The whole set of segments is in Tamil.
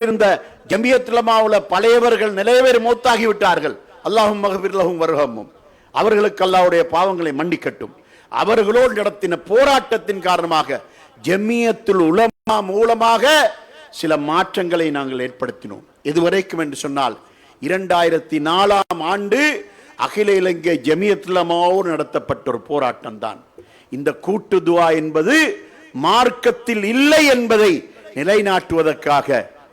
இருந்த ஜம்பியத்துலமாவில் பழையவர்கள் நிறைய பேர் அல்லாஹும் மகபிர்லகும் வருகமும் அவர்களுக்கு அல்லாவுடைய பாவங்களை மன்னிக்கட்டும். அவர்களோடு நடத்தின போராட்டத்தின் காரணமாக ஜமியத்துல் உலமா மூலமாக சில மாற்றங்களை நாங்கள் ஏற்படுத்தினோம். இதுவரைக்கும் என்று சொன்னால் இரண்டாயிரத்தி நாலாம் ஆண்டு அகில இலங்கை ஜமியத்துலமாவோடு நடத்தப்பட்ட ஒரு போராட்டம் தான் இந்த கூட்டு துவா என்பது மார்க்கத்தில் இல்லை என்பதை நிலைநாட்டுவதற்காக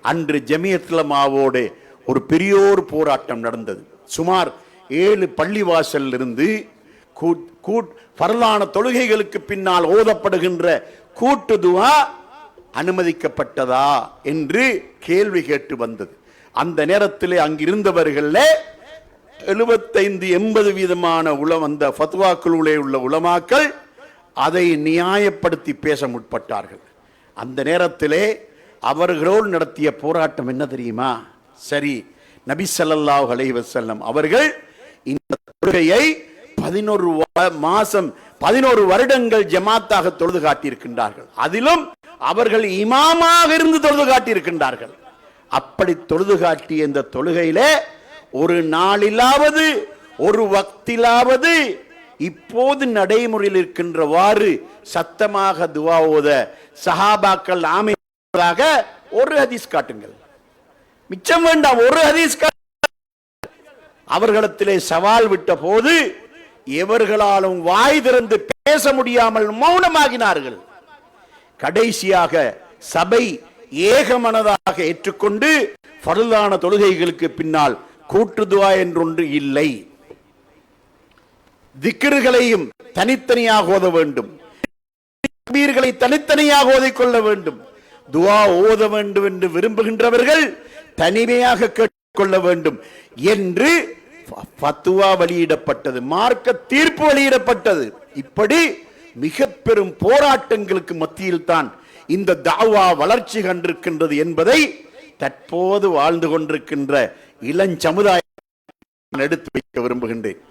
அன்று ஜமியத்லமாவோடு ஒரு பெரியோர் போராட்டம் நடந்தது. சுமார் ஏழு பள்ளிவாசல் இருந்து பரலான தொழுகைகளுக்கு பின்னால் ஓதப்படுகின்ற கூட்டு துவா அனுமதிக்கப்பட்டதா என்று கேள்வி கேட்டு வந்தது. அந்த நேரத்தில் அங்கிருந்தவர்கள எழுபத்தைந்து எண்பது வீதமான உளம் அந்த ஃபத்வாக்களுள்ளே உள்ள உலமாக்கள் அதை நியாயப்படுத்தி பேச முற்பட்டார்கள். அந்த நேரத்திலே அவர்களோடு நடத்திய போராட்டம் என்ன தெரியுமா? சரி நபி ஸல்லல்லாஹு அலைவசல்லம் அவர்கள் இந்த தொழுகையை பதினோரு மாசம் பதினோரு வருடங்கள் ஜமாத்தாக தொழுது காட்டியிருக்கின்றார்கள். அதிலும் அவர்கள் இமாமாக இருந்து தொழுது காட்டியிருக்கின்றார்கள். அப்படி தொழுது காட்டிய இந்த தொழுகையிலே ஒரு நாளிலாவது ஒரு வக்திலாவது இப்போது நடைமுறையில் இருக்கின்றவாறு சத்தமாக துவாவோத சஹாபாக்கள் ஆமை ஆமையாக ஒரு ஹதீஸ் காட்டுங்கள். மிச்சம் வேண்டாம் ஒரு ஹதீஸ் அவர்களிடத்திலே சவால் விட்ட போது எவர்களாலும் வாய் திறந்து பேச முடியாமல் மௌனமாகினார்கள். கடைசியாக சபை ஏகமனதாக ஏற்றுக்கொண்டு பருளான தொழுகைகளுக்கு பின்னால் கூட்டுதுவா என்றொன்று இல்லை. திக்கர்களையும் தனித்தனியாக ஓத வேண்டும். தனித்தனியாக ஓதிக்கொள்ள வேண்டும். துவா ஓத வேண்டும் என்று விரும்புகின்றவர்கள் தனிமையாக கேட்டுக்கொள்ள வேண்டும் என்று பத்துவா வெளியிடப்பட்டது மார்க்க தீர்ப்பு வெளியிடப்பட்டது. இப்படி மிக பெரும் போராட்டங்களுக்கு மத்தியில் தான் இந்த தாவா வளர்ச்சி கண்டிருக்கின்றது என்பதை தற்போது வாழ்ந்து கொண்டிருக்கின்ற இளஞ்சமுதாயம் எடுத்து வைக்க விரும்புகின்றேன்.